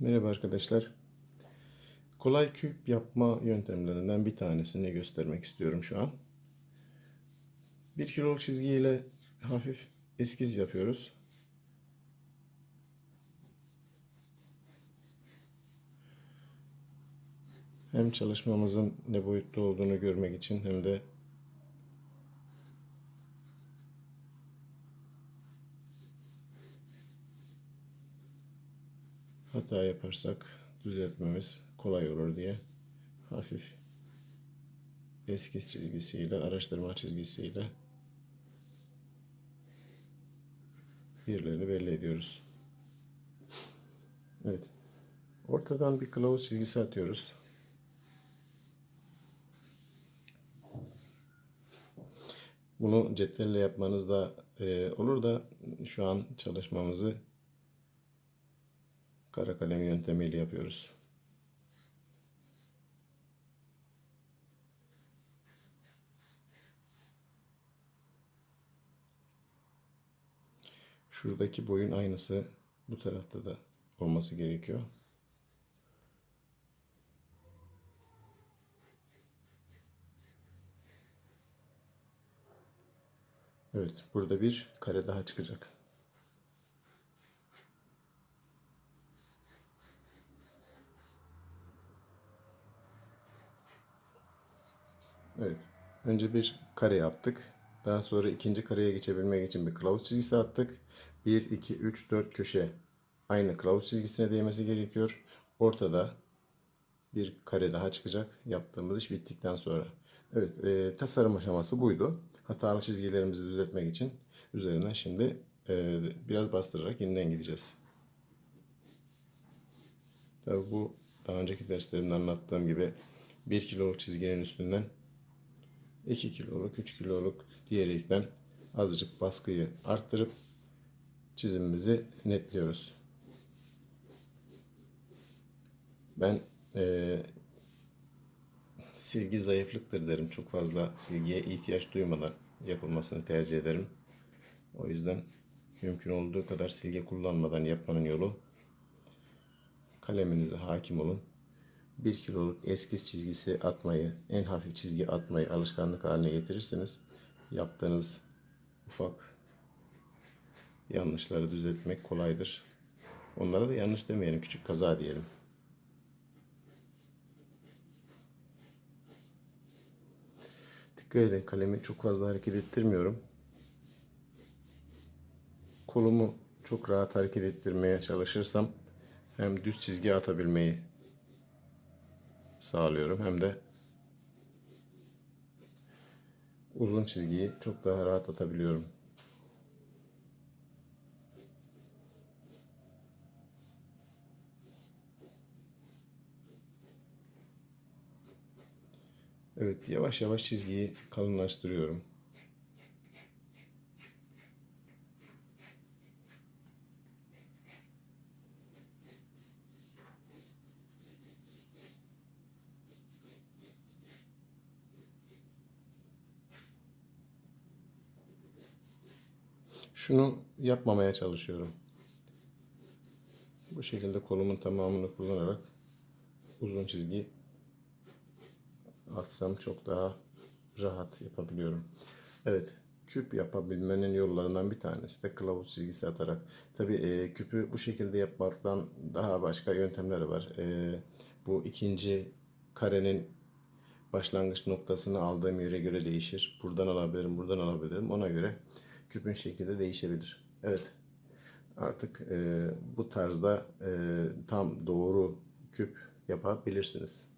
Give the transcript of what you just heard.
Merhaba arkadaşlar. Kolay küp yapma yöntemlerinden bir tanesini göstermek istiyorum şu an. 1 kiloluk çizgiyle hafif eskiz yapıyoruz. Hem çalışmamızın ne boyutta olduğunu görmek için hem de hata yaparsak düzeltmemiz kolay olur diye hafif eskiz çizgisiyle araştırma çizgisiyle yerlerini belli ediyoruz. Evet. Ortadan bir kılavuz çizgisi atıyoruz. Bunu cetvelle yapmanız da e, olur da şu an çalışmamızı kara kalem yöntemiyle yapıyoruz. Şuradaki boyun aynısı bu tarafta da olması gerekiyor. Evet, burada bir kare daha çıkacak. Evet. Önce bir kare yaptık. Daha sonra ikinci kareye geçebilmek için bir kılavuz çizgisi attık. 1, 2, 3, 4 köşe aynı kılavuz çizgisine değmesi gerekiyor. Ortada bir kare daha çıkacak yaptığımız iş bittikten sonra. Evet, e, tasarım aşaması buydu. Hatalı çizgilerimizi düzeltmek için üzerinden şimdi e, biraz bastırarak yeniden gideceğiz. Tabi bu daha önceki derslerimde anlattığım gibi 1 kiloluk çizginin üstünden 2 kiloluk, 3 kiloluk diyerekten azıcık baskıyı arttırıp çizimimizi netliyoruz. Ben e, silgi zayıflıktır derim. Çok fazla silgiye ihtiyaç duymadan yapılmasını tercih ederim. O yüzden mümkün olduğu kadar silgi kullanmadan yapmanın yolu kaleminize hakim olun. 1 kiloluk eskiz çizgisi atmayı, en hafif çizgi atmayı alışkanlık haline getirirseniz yaptığınız ufak yanlışları düzeltmek kolaydır. Onlara da yanlış demeyelim, küçük kaza diyelim. Dikkat edin kalemi çok fazla hareket ettirmiyorum. Kolumu çok rahat hareket ettirmeye çalışırsam hem düz çizgi atabilmeyi sağlıyorum hem de uzun çizgiyi çok daha rahat atabiliyorum. Evet, yavaş yavaş çizgiyi kalınlaştırıyorum. Şunu yapmamaya çalışıyorum. Bu şekilde kolumun tamamını kullanarak uzun çizgi atsam çok daha rahat yapabiliyorum. Evet, küp yapabilmenin yollarından bir tanesi de kılavuz çizgisi atarak. Tabi e, küpü bu şekilde yapmaktan daha başka yöntemler var. E, bu ikinci karenin başlangıç noktasını aldığım yere göre değişir. Buradan alabilirim, buradan alabilirim. Ona göre küpün şekli de değişebilir. Evet, artık e, bu tarzda e, tam doğru küp yapabilirsiniz.